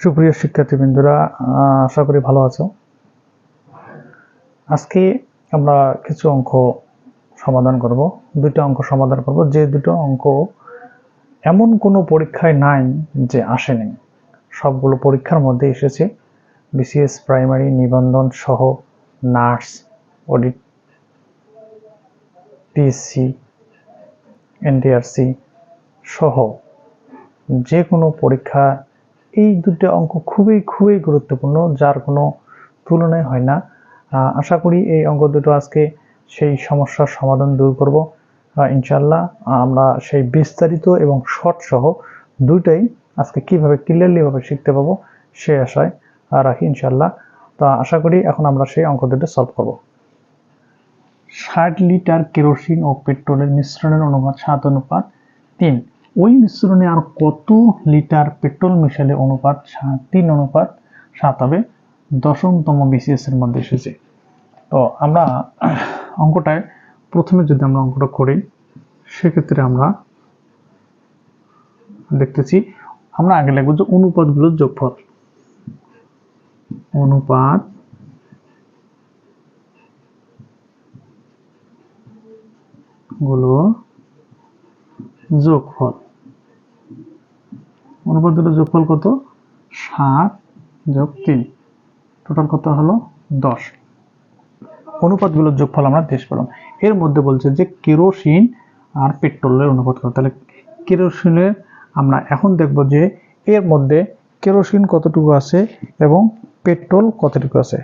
সুপ্রিয় শিক্ষার্থীবৃন্দরা আশা করি ভালো আছো। আজকে আমরা কিছু অঙ্ক সমাধান করব দুটো অঙ্ক সমাধান করব। যে দুটো অঙ্ক এমন কোনো পরীক্ষায় নাই যে আসেনি। সবগুলো পরীক্ষার মধ্যে এসেছে। বিসিএস প্রাইমারি নিবন্ধন সহ নার্স, অডিট পিএসসি এনটিআরসি সহ যে কোনো পরীক্ষা এই দুটো অঙ্ক খুবই খুবই গুরুত্বপূর্ণ, যার কোনো তুলনায় হয় না। আশা করি এই অঙ্ক দুটো আজকে সেই সমস্যার সমাধান দূর করব। ইনশাল্লাহ আমরা সেই বিস্তারিত এবং শর্ট সহ দুইটাই আজকে কীভাবে ক্লিয়ারলি ভাবে শিখতে পাবো সে আশায় রাখি ইনশাল্লাহ তো আশা করি এখন আমরা সেই অঙ্ক দুটো সলভ করব। ষাট লিটার কেরোসিন ও পেট্রোলের মিশ্রণের অনুপাত সাত অনুপাত তিন। ওই মিশ্রণে আর কত লিটার পেট্রোল মিশালে অনুপাত তিন অনুপাত সাত হবে? দশমতম বিসিএস এর মধ্যে এসেছে। তো আমরা অঙ্কটায় প্রথমে যদি আমরা অঙ্কটা করি, সেক্ষেত্রে আমরা দেখতেছি, আমরা আগে লাগবো যে অনুপাত অনুপাতগুলোর যোগফল। অনুপাতগুলো যোগফল। অনুপাত দুটো যোগফল কত? সাত যোগ তিন। টোটাল কত হলো? দশ। অনুপাতগুলোর যোগফল আমরা দেশ পেলাম। এর মধ্যে বলছে যে কেরোসিন আর পেট্রোলের অনুপাত কত? তাহলে কেরোসিনের আমরা এখন দেখব যে এর মধ্যে কেরোসিন কতটুকু আছে এবং পেট্রোল কতটুকু আছে।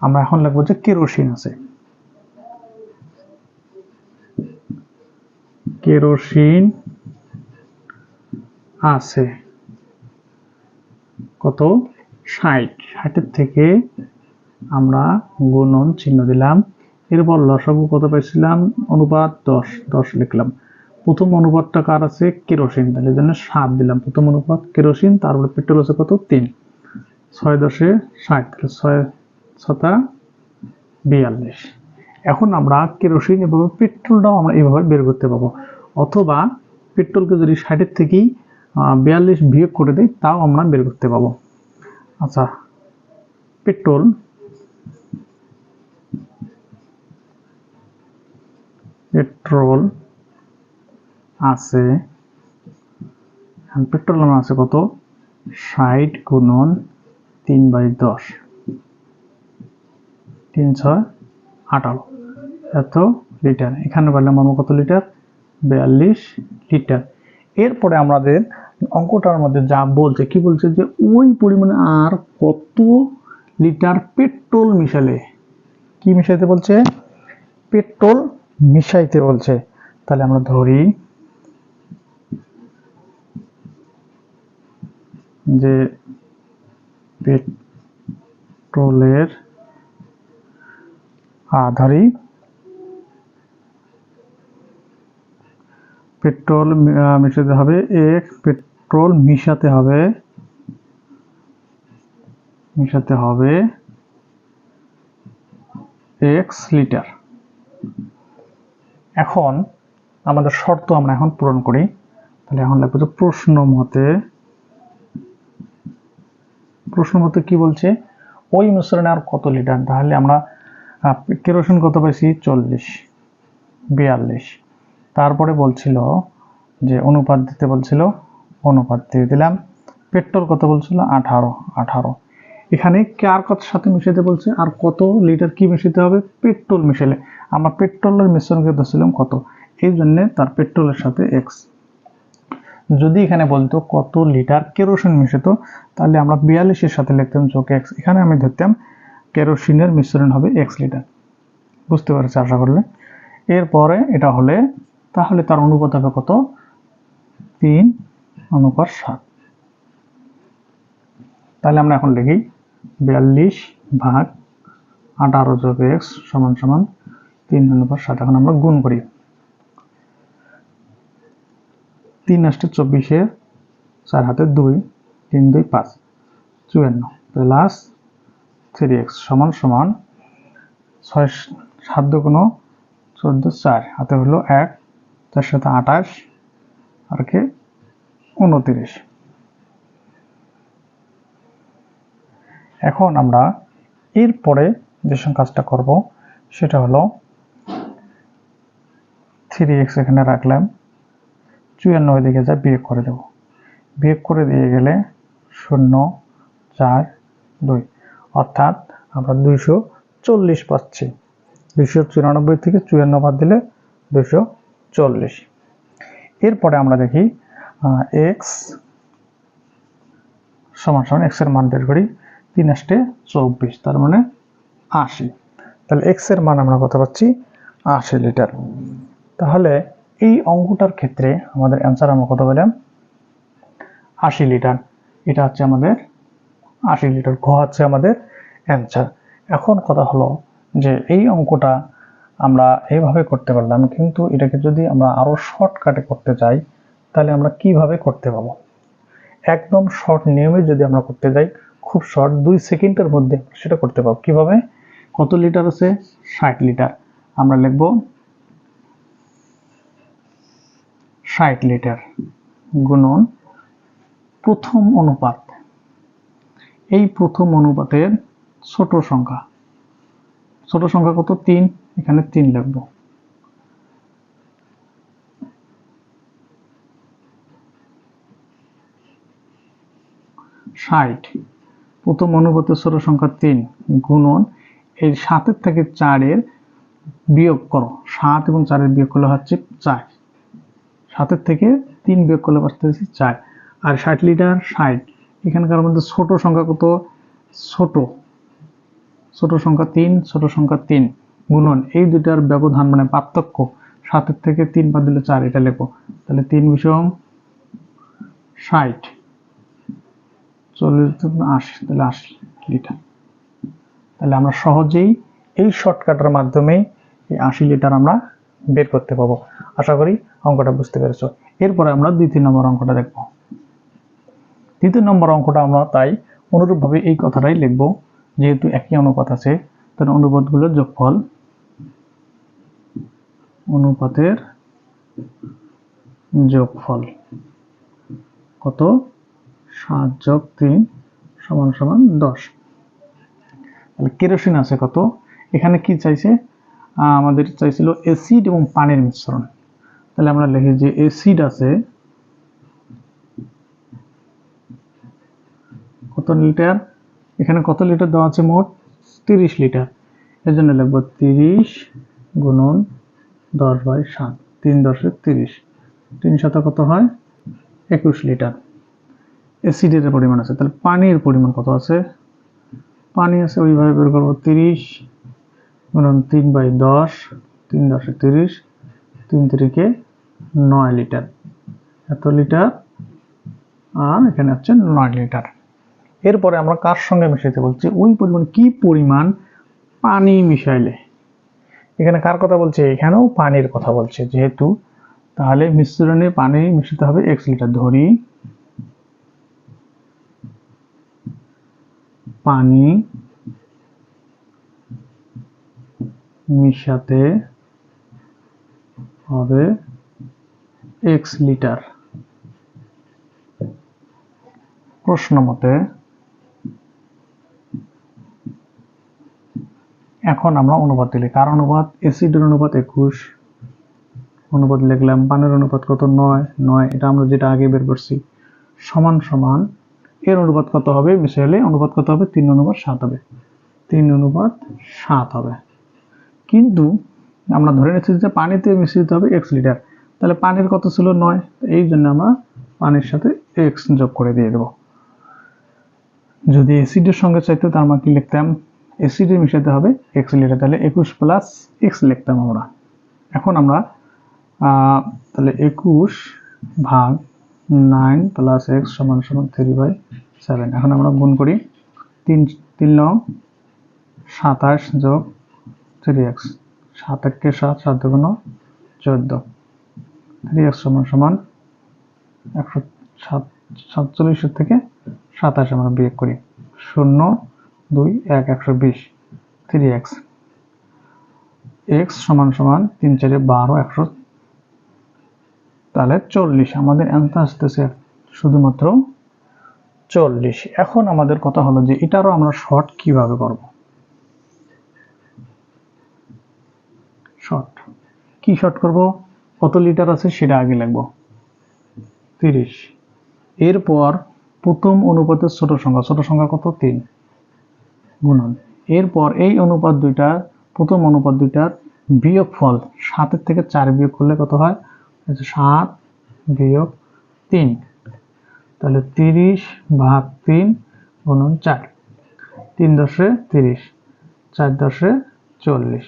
আমরা এখন লিখব যে কেরোসিন আছে। কেরোসিন আছে। কত? ষাট। ষাটের থেকে আমরা গুণন চিহ্ন দিলাম। এরপর লসাগু কত পাইছিলাম? অনুপাত দশ। দশ লিখলাম। প্রথম অনুপাতটা কার আছে? কেরোসিন। তাহলে জন্য সাত দিলাম। প্রথম অনুপাত কেরোসিন, তারপরে পেট্রোল আছে কত? তিন। ছয় দশে ষাট। তাহলে ছয় ছটা বিয়াল্লিশ। এখন আমরা কেরোসিন এবং পেট্রোলটাও আমরা এইভাবে বের করতে পাবো অথবা পেট্রোলকে যদি ষাটের থেকেই বিয়াল্লিশ বিয়োগ করে দিই, তাও আমরা বের করতে পাবো। আচ্ছা পেট্রোল। পেট্রোল আছে পেট্রোল আমার আছে কত? ষাট গুণন তিন বাই দশ। তিন ছয় আঠারো। এত লিটার। এখানে পারলাম আমার কত লিটার? বিয়াল্লিশ লিটার। এরপরে আমাদের অঙ্কটার মধ্যে যা বলছে, কি বলছে যে ওই পরিমাণে আর কত লিটার পেট্রোল মিশালে? কি মিশাইতে বলছে? পেট্রোল মিশাইতে বলছে। তাহলে আমরা ধরি যে পেট্রোলের ধরি পেট্রোল মিশাতে হবে এক পেট্রোল মিশাতে হবে। মিশাতে হবে এক্স লিটার এখন আমাদের শর্ত আমরা এখন পূরণ করি। তাহলে এখন লিখব যে প্রশ্ন মতে প্রশ্ন মতে কি বলছে? ওই মিশ্রণে আর কত লিটার তাহলে আমরা কেরোসিন কত পাইছি? চল্লিশ, বিয়াল্লিশ। তারপরে বলছিল যে অনুপাত দিতে বলছিল অনুপাত দিয়ে দিলাম। পেট্রোল কত বলছিল? আঠারো আঠারো। এখানে কার কত সাথে মিশাতে বলছে? আর কত লিটার কি মিশাতে হবে? পেট্রোল মিশালে আমরা পেট্রোলের মিশ্রণকে ধরছিলাম কত? এই জন্য তার পেট্রোলের সাথে এক্স যদি এখানে বলতো কত লিটার কেরোসিন মিশাতো তাহলে আমরা বিয়াল্লিশের সাথে লিখতাম যোগ এক্স এখানে আমি ধরতাম কেরোসিনের মিশ্রণ হবে এক্স লিটার। বুঝতে পারছি আশা করলে? এরপরে এটা হলে তাহলে তার অনুপাত হবে কত? তিন অনুপাত সাত। তাহলে আমরা এখন লিখি বিয়াল্লিশ ভাগ আঠারো যোগ এক্স সমান সমান তিন অনুপাত সাত। এখন আমরা গুণ করি। তিন আষ্টে চব্বিশে, চার হাতে দুই, তিন, দুই, পাঁচ। চুয়ান্ন। প্লাস থ্রি এক্স সমান সমান ছয়, সাত দুগুণ চোদ্দ, চার। হাতে হলো এক তার সাথে আঠাশ। আর কে? উনতিরিশ। এখন আমরা এরপরে যে কাজটা করব, সেটা হলো থ্রি এক্স এখানে রাখলাম চুয়ান্ন দিকে যা বিয়োগ করে দেব। বিয়োগ করে দিয়ে গেলে শূন্য, চার, দুই। অর্থাৎ আমরা দুইশো চল্লিশ পাচ্ছি। দুইশো চুরানব্বই থেকে চুয়ান্ন বাদ দিলে দুশো চল্লিশ। এরপরে আমরা দেখি এক্স সমান সমান এক্সের মান বের করি তিন আষ্টে চব্বিশ, তার মানে আশি। তাহলে এক্সের মান আমরা কত পাচ্ছি? আশি লিটার। তাহলে এই অঙ্কটার ক্ষেত্রে আমাদের অ্যান্সার আমরা কত পেলাম? আশি লিটার। এটা হচ্ছে আমাদের, আশি লিটার ঘ হচ্ছে আমাদের অ্যান্সার এখন কথা হলো যে এই অঙ্কটা আমরা এইভাবে করতে পারলাম, কিন্তু এটাকে যদি আমরা আরও শর্টকাটে করতে চাই তাহলে আমরা কীভাবে করতে পাবো? একদম শর্ট নিয়মে যদি আমরা করতে যাই, খুব শর্ট দুই সেকেন্ডের মধ্যে সেটা করতে পারব কীভাবে? কত লিটার আছে? ষাট লিটার আমরা লিখব ষাট লিটার গুণন প্রথম অনুপাত। এই প্রথম অনুপাতের ছোট সংখ্যা। ছোট সংখ্যা কত? তিন। এখানে তিন লিখব। ষাট। প্রথম অনুপাতের ছোট সংখ্যা তিন, গুণন। এই সাতের থেকে চারের বিয়োগ করো। সাত এবং চারের বিয়োগ করলে হচ্ছে চার। সাতের থেকে তিন বিয়োগ করলে পাচ্ছি চার। আর ষাট লিটার ষাট। এখানকার মধ্যে ছোট সংখ্যা কত? ছোট। ছোট সংখ্যা তিন, ছোট সংখ্যা তিন। গুণন। এই দুটার ব্যবধান মানে পার্থক্য। সাতের থেকে তিন বাদ দিলে চার, এটা লেখো। তাহলে তিন বিষম ষাট। চল্লিশ আশি তাহলে আশি লিটার। তাহলে আমরা সহজেই এই শর্টকাটের মাধ্যমে এই আশি লিটার আমরা বের করতে পাবো। আশা করি অঙ্কটা বুঝতে পেরেছ। এরপরে আমরা দ্বিতীয় নম্বর অঙ্কটা দেখব। দ্বিতীয় নম্বর অঙ্কটা আমরা তাই অনুরূপভাবে এই কথাটাই লিখব। যেহেতু একই অনুপাত আছে, তাহলে অনুপাতগুলোর যোগফল অনুপাতের যোগফল কত? সাত যোগ তিন সমান সমান দশ। তাহলে কেরোসিন আছে কত? এখানে কি চাইছে? আমাদের চাইছিল অ্যাসিড এবং পানির মিশ্রণ। তাহলে আমরা লিখি যে অ্যাসিড আছে কত লিটার? এখানে কত লিটার দেওয়া আছে মোট? তিরিশ লিটার। এর জন্য লিখব তিরিশ গুণন দশ বাই সাত। তিন দশে তিরিশ। তিন শত কত হয়? একুশ লিটার। অ্যাসিডের পরিমাণ আছে। তাহলে পানির পরিমাণ কত আছে? পানি আছে ওইভাবে বের করব তিরিশ গুণন তিন বাই দশ, তিন দশে তিরিশ, তিন তিরিকে নয় লিটার। এত লিটার? আর এখানে হচ্ছে নয় লিটার। এরপরে আমরা কার সঙ্গে মিশাইতে বলছি? ওই পরিমাণ কি পরিমাণ পানি মিশাইলে? এখানে কার কথা বলছে? এখানেও পানির কথা বলছে। যেহেতু তাহলে মিশ্রণে পানি মিশাতে হবে এক্স লিটার। ধরি পানি মিশাতে হবে এক্স লিটার প্রশ্ন মতে, এখন আমরা অনুপাত দিলে কার অনুপাত? অ্যাসিডের অনুপাত একুশ। অনুপাত লিখলাম পানের অনুপাত কত? নয়। নয়, এটা আমরা যেটা আগে বের করছি। সমান সমান এর অনুপাত কত হবে? মিশাইলে অনুপাত কত হবে? তিন অনুপাত সাত হবে। তিন অনুপাত সাত হবে। কিন্তু আমরা ধরে নিচ্ছি যে পানিতে মিশ্রিত হবে এক্স লিটার। তাহলে পানির কত ছিল? নয়। এই জন্য আমরা পানির সাথে এক্স যোগ করে দিয়ে দেবো। যদি অ্যাসিডের সঙ্গে চাইতো, তার মানে কি লিখতাম? অ্যাসিডে মিশাতে হবে এক্স লিটার। তাহলে একুশ প্লাস এক্স লিখতাম আমরা। এখন আমরা তাহলে একুশ ভাগ নাইন প্লাস এক্স সমান সমান থ্রি বাই সেভেন। এখন আমরা গুণ করি তিন তিন নং সাতাশ যোগ থ্রি এক্স। সাত একে সাত সাত দুগুণ চোদ্দ। থ্রি এক্স সমান সমান একশো সাত সাতচল্লিশের থেকে সাতাশ আমরা বিয়োগ করি। শূন্য, দুই, এক, একশো বিশ। Three x. এক্স সমান সমান তিন চারে বারো, একশো তাহলে চল্লিশ। আমাদের অ্যান্সার আসতেছে শুধুমাত্র চল্লিশ। এখন আমাদের কথা হলো যে এটারও আমরা শর্ট কীভাবে করব? শর্ট কি শর্ট করব? কত লিটার আছে সেটা আগে লিখব। তিরিশ। এরপর প্রথম অনুপাতের ছোট সংখ্যা ছোট সংখ্যা কত? তিন। গুণন। এরপর এই অনুপাত দুইটার, প্রথম অনুপাত দুইটার বিয়োগ ফল সাতের থেকে চার বিয়োগ করলে কত হয়? সাত বিয়োগ তিন। তাহলে তিরিশ ভাগ তিন গুণন চার। তিন দশে তিরিশ, চার দশে চল্লিশ।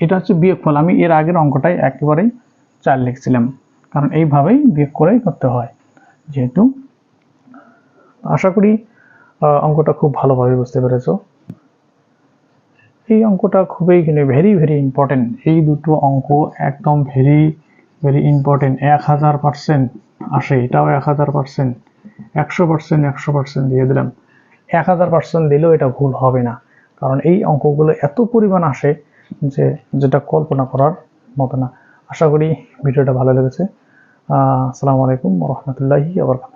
এটা হচ্ছে বিয়োগ ফল আমি এর আগের অঙ্কটাই একেবারেই চার লিখছিলাম, কারণ এইভাবেই বিয়োগ করেই করতে হয় যেহেতু। আশা করি অঙ্কটা খুব ভালোভাবে বুঝতে পেরেছ। এই অঙ্কটা খুবই ভেরি ভেরি ইম্পর্টেন্ট এই দুটো অঙ্ক একদম ভেরি ভেরি ইম্পর্টেন্ট এক হাজার পার্সেন্ট আসে, এটাও এক হাজার পার্সেন্ট একশো পার্সেন্ট একশো পার্সেন্ট দিয়ে দিলাম। এক হাজার পার্সেন্ট দিলেও এটা ভুল হবে না, কারণ এই অঙ্কগুলো এত পরিমাণ আসে যে যেটা কল্পনা করার মতো না। আশা করি ভিডিওটা ভালো লেগেছে। আসসালামু আলাইকুম রহমতুল্লাহি আবরকাত